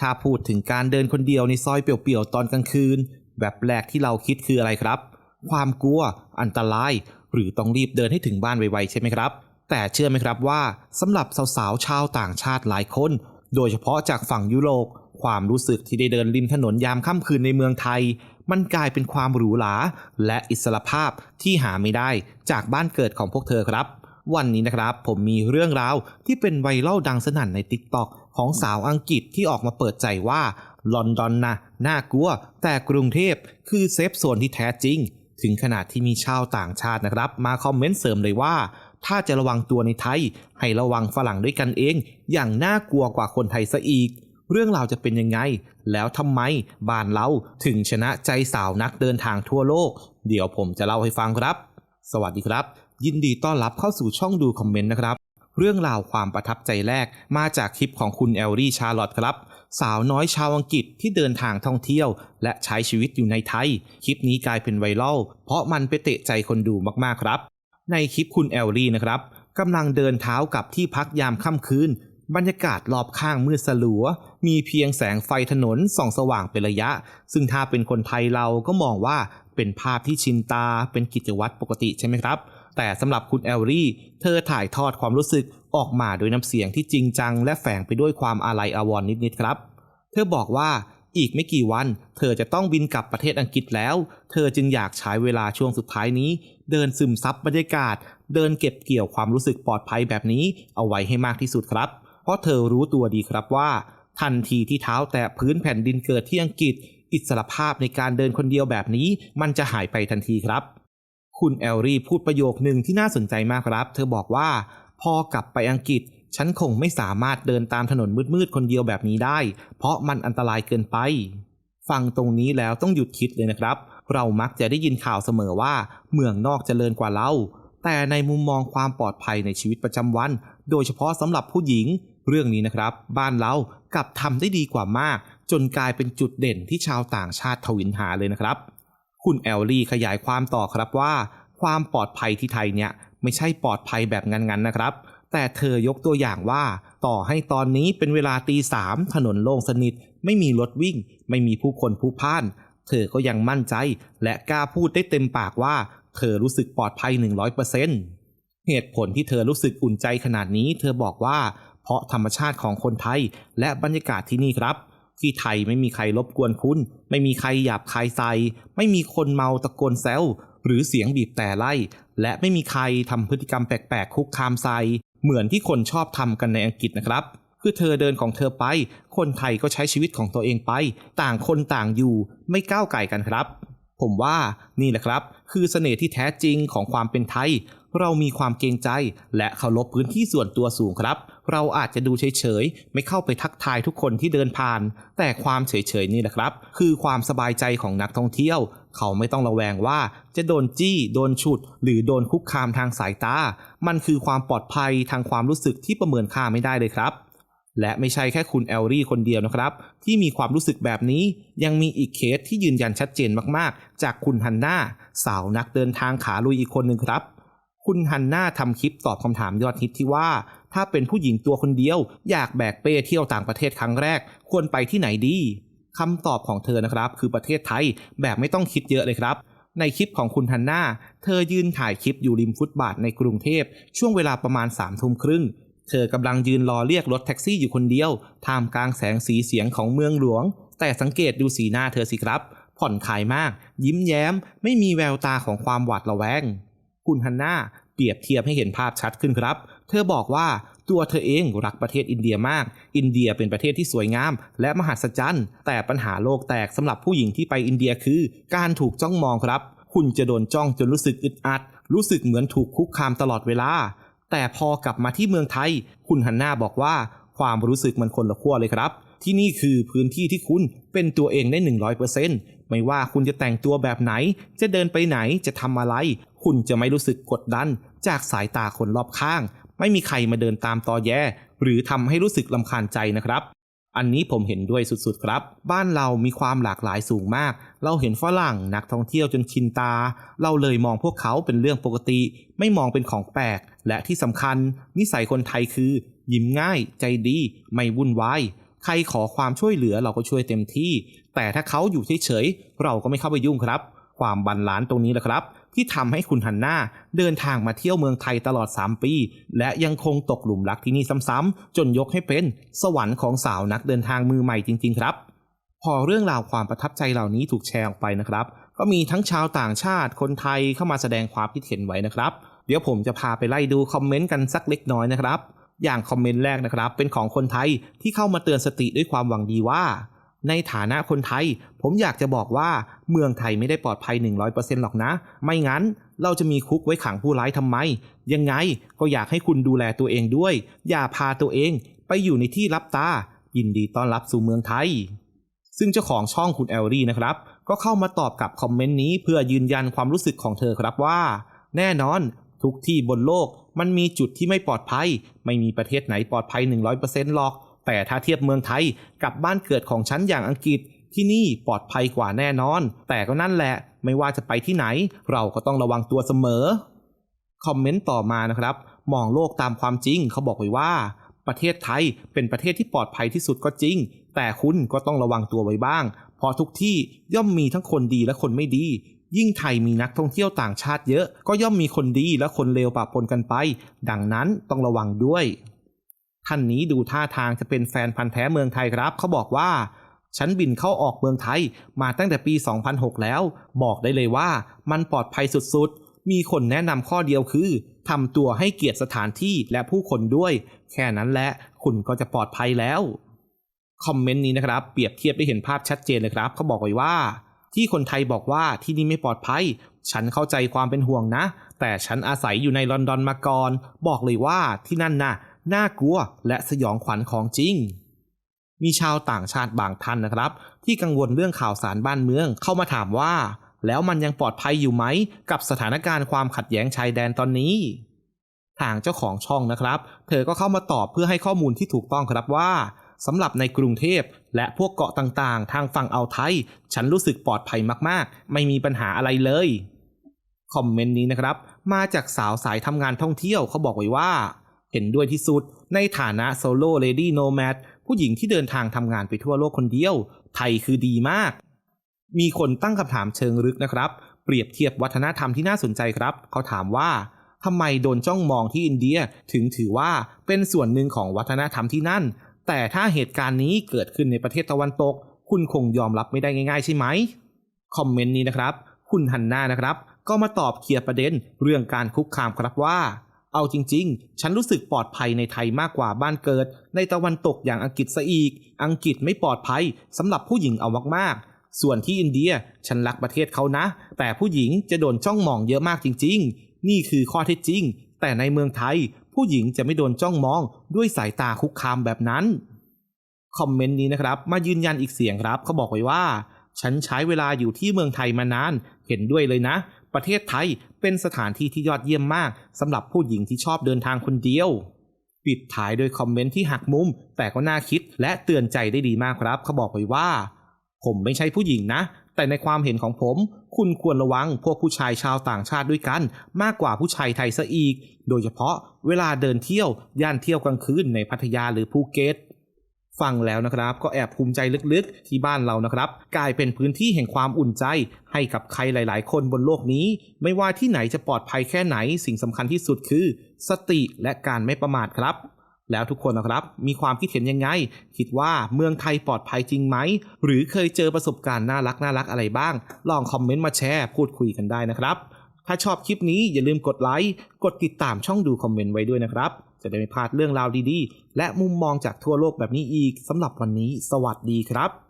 ถ้าพูดถึงการเดินคนเดียวในซอยเปลี่ยวๆตอนกลางคืน แบบแรกที่เราคิดคืออะไรครับ ความกลัว อันตราย หรือต้องรีบเดินให้ถึงบ้านไวๆใช่ไหมครับ แต่เชื่อไหมครับว่าสำหรับสาวๆชาวต่างชาติหลายคน โดยเฉพาะจากฝั่งยุโรปความรู้สึกที่ได้เดินริมถนนยามค่ำคืนในเมืองไทย มันกลายเป็นความหรูหราและอิสรภาพที่หาไม่ได้จากบ้านเกิดของพวกเธอครับ วันนี้นะครับผมมีเรื่องราวที่เป็นไวรัลดังสนั่นใน t ิ k t o k ของสาวอังกฤษที่ออกมาเปิดใจว่าลอนดอนนะน่ากลัว แต่กรุงเทพคือเซฟโซนที่แท้จริง ถึงขนาดที่มีชาวต่างชาตินะครับ มาคอมเมนต์เสริมเลยว่า ถ้าจะระวังตัวในไทย ให้ระวังฝรั่งด้วยกันเอง อย่างน่ากลัวกว่าคนไทยซะอีก เรื่องราวจะเป็นยังไง แล้วทำไมบ้านเราถึงชนะใจสาวนักเดินทางทั่วโลก เดี๋ยวผมจะเล่าให้ฟังครับ สวัสดีครับ ยินดีต้อนรับเข้าสู่ช่องดูคอมเมนต์นะครับ เรื่องราวความประทับใจแรกมาจากคลิปของคุณแอลลี่ชาร์ลอตครับ สาวน้อยชาวอังกฤษที่เดินทางท่องเที่ยว และใช้ชีวิตอยู่ในไทย คลิปนี้กลายเป็นไวรัลเพราะมันไปเตะใจคนดูมากๆครับ ในคลิปคุณแอลลี่นะครับกำลังเดินเท้ากลับที่พักยามค่ำคืน บรรยากาศรอบข้างมืดสลัว มีเพียงแสงไฟถนนส่องสว่างเป็นระยะ ซึ่งถ้าเป็นคนไทยเราก็มองว่าเป็นภาพที่ชินตาเป็นกิจวัตรปกติใช่ไหมครับ แต่สำหรับคุณแอลลี่ เธอถ่ายทอดความรู้สึกออกมาโดยน้ำเสียงที่จริงจัง และแฝงไปด้วยความอาลัยอาวรณ์นิดๆครับ เธอบอกว่าอีกไม่กี่วัน เธอจะต้องบินกลับประเทศอังกฤษแล้ว เธอจึงอยากใช้เวลาช่วงสุดท้ายนี้ เดินซึมซับบรรยากาศ เดินเก็บเกี่ยวความรู้สึกปลอดภัยแบบนี้ เอาไว้ให้มากที่สุดครับ เพราะเธอรู้ตัวดีครับว่า ทันทีที่เท้าแตะพื้นแผ่นดินเกิดที่อังกฤษ อิสรภาพในการเดินคนเดียวแบบนี้ มันจะหายไปทันทีครับ คุณแอลลี่พูดประโยคหนึ่งที่น่าสนใจมากครับ เธอบอกว่า พอกลับไปอังกฤษ ฉันคงไม่สามารถเดินตามถนนมืดๆคนเดียวแบบนี้ได้ เพราะมันอันตรายเกินไป ฟังตรงนี้แล้วต้องหยุดคิดเลยนะครับ เรามักจะได้ยินข่าวเสมอว่า เมืองนอกเจริญกว่าเรา แต่ในมุมมองความปลอดภัยในชีวิตประจำวัน โดยเฉพาะสำหรับผู้หญิง เรื่องนี้นะครับ บ้านเรากลับทำได้ดีกว่ามาก จนกลายเป็นจุดเด่นที่ชาวต่างชาติทวินหาเลยนะครับ คุณแอลลี่ขยายความต่อครับว่า ความปลอดภัยที่ไทยเนี่ยไม่ใช่ปลอดภัยแบบงันๆนะครับ แต่เธอยกตัวอย่างว่า ต่อให้ตอนนี้เป็นเวลาตีสามถนนโล่งสนิท ไม่มีรถวิ่ง ไม่มีผู้คนผู้พ่าน เธอก็ยังมั่นใจ และกล้าพูดได้เต็มปากว่า เธอรู้สึกปลอดภัย 100%เหตุผลที่เธอรู้สึกอุ่นใจขนาดนี้ เธอบอกว่า เพราะธรรมชาติของคนไทย และบรรยากาศที่นี่ครับ ที่ไทยไม่มีใครรบกวนคุณ ไม่มีใครหยาบคายใส่ไม่มีคนเมาตะโกนแซวหรือเสียงบีบแต่ไล่ และไม่มีใครทำพฤติกรรมแปลกๆคุกคามใส่เหมือนที่คนชอบทำกันในอังกฤษนะครับ คือเธอเดินของเธอไป คนไทยก็ใช้ชีวิตของตัวเองไป ต่างคนต่างอยู่ ไม่ก้าวไก่กันครับ ผมว่านี่แหละครับ คือเสน่ห์ที่แท้จริงของความเป็นไทย เรามีความเกรงใจ และเคารพพื้นที่ส่วนตัวสูงครับ เราอาจจะดูเฉยๆ ไม่เข้าไปทักทายทุกคนที่เดินผ่าน แต่ความเฉยๆนี่แหละครับ คือความสบายใจของนักท่องเที่ยว เขาไม่ต้องระแวงว่าจะโดนจี้ โดนฉุด หรือโดนคุกคามทางสายตา มันคือความปลอดภัยทางความรู้สึกที่ประเมินค่าไม่ได้เลยครับและไม่ใช่แค่คุณแอลลี่คนเดียวนะครับ ที่มีความรู้สึกแบบนี้ ยังมีอีกเคสที่ยืนยันชัดเจนมากๆ จากคุณฮันน่าสาวนักเดินทางขาลุยอีกคนหนึ่งครับ คุณฮันน่าทำคลิปตอบคำถามยอดฮิตที่ว่า ถ้าเป็นผู้หญิงตัวคนเดียว อยากแบกเป้เที่ยวต่างประเทศครั้งแรก ควรไปที่ไหนดีคำตอบของเธอนะครับ คือประเทศไทยแบบไม่ต้องคิดเยอะเลยครับ ในคลิปของคุณฮันนาเธอยืนถ่ายคลิปอยู่ริมฟุตบาทในกรุงเทพ ช่วงเวลาประมาณ3ามทุ่มครึ่ง เธอกำลังยืนรอเรียกรถแท็กซี่อยู่คนเดียวท่ามกลางแสงสีเสียงของเมืองหลวง แต่สังเกตดูสีหน้าเธอสิครับ ผ่อนคลายมาก ยิ้มแย้ม ไม่มีแววตาของความหวาดระแวง คุณฮันนาเปรียบเทียบให้เห็นภาพชัดขึ้นครับ เธอบอกว่าตัวเธอเองรักประเทศอินเดียมาก อินเดียเป็นประเทศที่สวยงาม และมหัศจรรย์ แต่ปัญหาโลกแตกสำหรับผู้หญิงที่ไปอินเดียคือ การถูกจ้องมองครับ คุณจะโดนจ้องจนรู้สึกอึดอัด รู้สึกเหมือนถูกคุกคามตลอดเวลา แต่พอกลับมาที่เมืองไทย คุณฮันน่าบอกว่าความรู้สึกมันคนละขั้วเลยครับ ที่นี่คือพื้นที่ที่คุณเป็นตัวเองได้ 100%ไม่ว่าคุณจะแต่งตัวแบบไหน จะเดินไปไหนจะทำอะไร คุณจะไม่รู้สึกกดดัน จากสายตาคนรอบข้าง ไม่มีใครมาเดินตามตอแย หรือทำให้รู้สึกลำคาญใจนะครับ อันนี้ผมเห็นด้วยสุดๆครับ บ้านเรามีความหลากหลายสูงมาก เราเห็นฝรั่งนักท่องเที่ยวจนชินตา เราเลยมองพวกเขาเป็นเรื่องปกติ ไม่มองเป็นของแปลก และที่สำคัญ นิสัยคนไทยคือ ยิ้มง่าย ใจดี ไม่วุ่นวายใครขอความช่วยเหลือเราก็ช่วยเต็มที่ แต่ถ้าเขาอยู่เฉยๆเราก็ไม่เข้าไปยุ่งครับ ความบันลานตรงนี้แหละครับ ที่ทำให้คุณฮันน่าเดินทางมาเที่ยวเมืองไทยตลอด 3 ปี และยังคงตกหลุมรักที่นี่ซ้ำๆจนยกให้เป็นสวรรค์ของสาวนักเดินทางมือใหม่จริง ๆ ครับ พอเรื่องราวความประทับใจเหล่านี้ถูกแชร์ออกไปนะครับ ก็มีทั้งชาวต่างชาติคนไทยเข้ามาแสดงความคิดเห็นไว้นะครับ เดี๋ยวผมจะพาไปไล่ดูคอมเมนต์กันสักเล็กน้อยนะครับ อย่างคอมเมนต์แรกนะครับ เป็นของคนไทยที่เข้ามาเตือนสติด้วยความหวังดีว่า ในฐานะคนไทย ผมอยากจะบอกว่าเมืองไทยไม่ได้ปลอดภัย 100%หรอกนะ ไม่งั้นเราจะมีคุกไว้ขังผู้ร้ายทำไม ยังไงก็อยากให้คุณดูแลตัวเองด้วย อย่าพาตัวเองไปอยู่ในที่รับตา ยินดีต้อนรับสู่เมืองไทย ซึ่งเจ้าของช่องคุณแอลลี่นะครับ ก็เข้ามาตอบกับคอมเมนต์นี้เพื่อยืนยันความรู้สึกของเธอครับว่า แน่นอน ทุกที่บนโลกมันมีจุดที่ไม่ปลอดภัย ไม่มีประเทศไหนปลอดภัย 100%หรอก แต่ถ้าเทียบเมืองไทยกับบ้านเกิดของฉันอย่างอังกฤษที่นี่ปลอดภัยกว่าแน่นอน แต่ก็นั่นแหละ ไม่ว่าจะไปที่ไหน เราก็ต้องระวังตัวเสมอ คอมเมนต์ต่อมานะครับ มองโลกตามความจริงเขาบอกไว้ว่า ประเทศไทยเป็นประเทศที่ปลอดภัยที่สุดก็จริง แต่คุณก็ต้องระวังตัวไว้บ้าง เพราะทุกที่ย่อมมีทั้งคนดีและคนไม่ดี ยิ่งไทยมีนักท่องเที่ยวต่างชาติเยอะ ก็ย่อมมีคนดีและคนเลวปะปนกันไป ดังนั้นต้องระวังด้วย ท่านนี้ดูท่าทางจะเป็นแฟนพันธ์แท้เมืองไทยครับ เขาบอกว่า ฉันบินเข้าออกเมืองไทยมาตั้งแต่ปี 2006 แล้ว บอกได้เลยว่ามันปลอดภัยสุดๆ มีคนแนะนำข้อเดียวคือทำตัวให้เกียรติสถานที่และผู้คนด้วย แค่นั้นแหละ คุณก็จะปลอดภัยแล้ว คอมเมนต์นี้นะครับ เปรียบเทียบได้เห็นภาพชัดเจนเลยครับเขาบอกไว้ว่า ที่คนไทยบอกว่าที่นี่ไม่ปลอดภัย ฉันเข้าใจความเป็นห่วงนะ แต่ฉันอาศัยอยู่ในลอนดอนมาก่อน บอกเลยว่าที่นั่นน่ะ น่ากลัวและสยองขวัญของจริง มีชาวต่างชาติบางท่านนะครับ ที่กังวลเรื่องข่าวสารบ้านเมืองเข้ามาถามว่า แล้วมันยังปลอดภัยอยู่ไหม กับสถานการณ์ความขัดแย้งชายแดนตอนนี้ ทางเจ้าของช่องนะครับ เธอก็เข้ามาตอบเพื่อให้ข้อมูลที่ถูกต้องครับว่าสำหรับในกรุงเทพและพวกเกาะต่างๆ ทางฝั่งอ่าวไทย ฉันรู้สึกปลอดภัยมากๆ ไม่มีปัญหาอะไรเลย คอมเมนต์นี้นะครับ มาจากสาวสายทำงานท่องเที่ยวเขาบอกไว้ว่า เห็นด้วยที่สุด ในฐานะโซโล่เลดี้โนแมดผู้หญิงที่เดินทางทำงานไปทั่วโลกคนเดียว ไทยคือดีมาก มีคนตั้งคำถามเชิงลึกนะครับ เปรียบเทียบวัฒนธรรมที่น่าสนใจครับ เขาถามว่าทำไมโดนจ้องมองที่อินเดียถึงถือว่าเป็นส่วนหนึ่งของวัฒนธรรมที่นั่น แต่ถ้าเหตุการณ์นี้เกิดขึ้นในประเทศตะวันตก คุณคงยอมรับไม่ได้ง่ายๆใช่ไหมคอมเมนต์นี้นะครับ คุณฮันน่านะครับ ก็มาตอบเคลียร์ประเด็นเรื่องการคุกคามครับว่า เอาจริงๆ ฉันรู้สึกปลอดภัยในไทยมากกว่าบ้านเกิด ในตะวันตกอย่างอังกฤษซะอีก อังกฤษไม่ปลอดภัยสำหรับผู้หญิงเอามากๆ ส่วนที่อินเดียฉันรักประเทศเขานะ แต่ผู้หญิงจะโดนจ้องมองเยอะมากจริง ๆ นี่คือข้อเท็จจริง แต่ในเมืองไทย ผู้หญิงจะไม่โดนจ้องมองด้วยสายตาคุกคามแบบนั้น คอมเมนต์นี้นะครับ มายืนยันอีกเสียงครับเขาบอกไว้ว่า ฉันใช้เวลาอยู่ที่เมืองไทยมานานเห็นด้วยเลยนะ ประเทศไทยเป็นสถานที่ที่ยอดเยี่ยมมากสำหรับผู้หญิงที่ชอบเดินทางคนเดียว ปิดท้ายโดยคอมเมนต์ที่หักมุม แต่ก็น่าคิดและเตือนใจได้ดีมากครับ เขาบอกไว้ว่า ผมไม่ใช่ผู้หญิงนะ แต่ในความเห็นของผม คุณควรระวังพวกผู้ชายชาวต่างชาติด้วยกัน มากกว่าผู้ชายไทยซะอีก โดยเฉพาะเวลาเดินเที่ยวย่านเที่ยวกลางคืนในพัทยาหรือภูเก็ต ฟังแล้วนะครับ ก็แอบภูมิใจลึกๆ ที่บ้านเรานะครับ กลายเป็นพื้นที่แห่งความอุ่นใจ ให้กับใครหลาย ๆ คนบนโลกนี้ ไม่ว่าที่ไหนจะปลอดภัยแค่ไหน สิ่งสำคัญที่สุดคือ สติและการไม่ประมาทครับ แล้วทุกคนนะครับ มีความคิดเห็นยังไง คิดว่าเมืองไทยปลอดภัยจริงไหม หรือเคยเจอประสบการณ์น่ารักน่ารักอะไรบ้าง ลองคอมเมนต์มาแชร์พูดคุยกันได้นะครับ ถ้าชอบคลิปนี้อย่าลืมกดไลค์กดติดตามช่องดูคอมเมนต์ไว้ด้วยนะครับ จะได้ไม่พลาดเรื่องราวดีๆ และมุมมองจากทั่วโลกแบบนี้อีกสำหรับวันนี้ สวัสดีครับ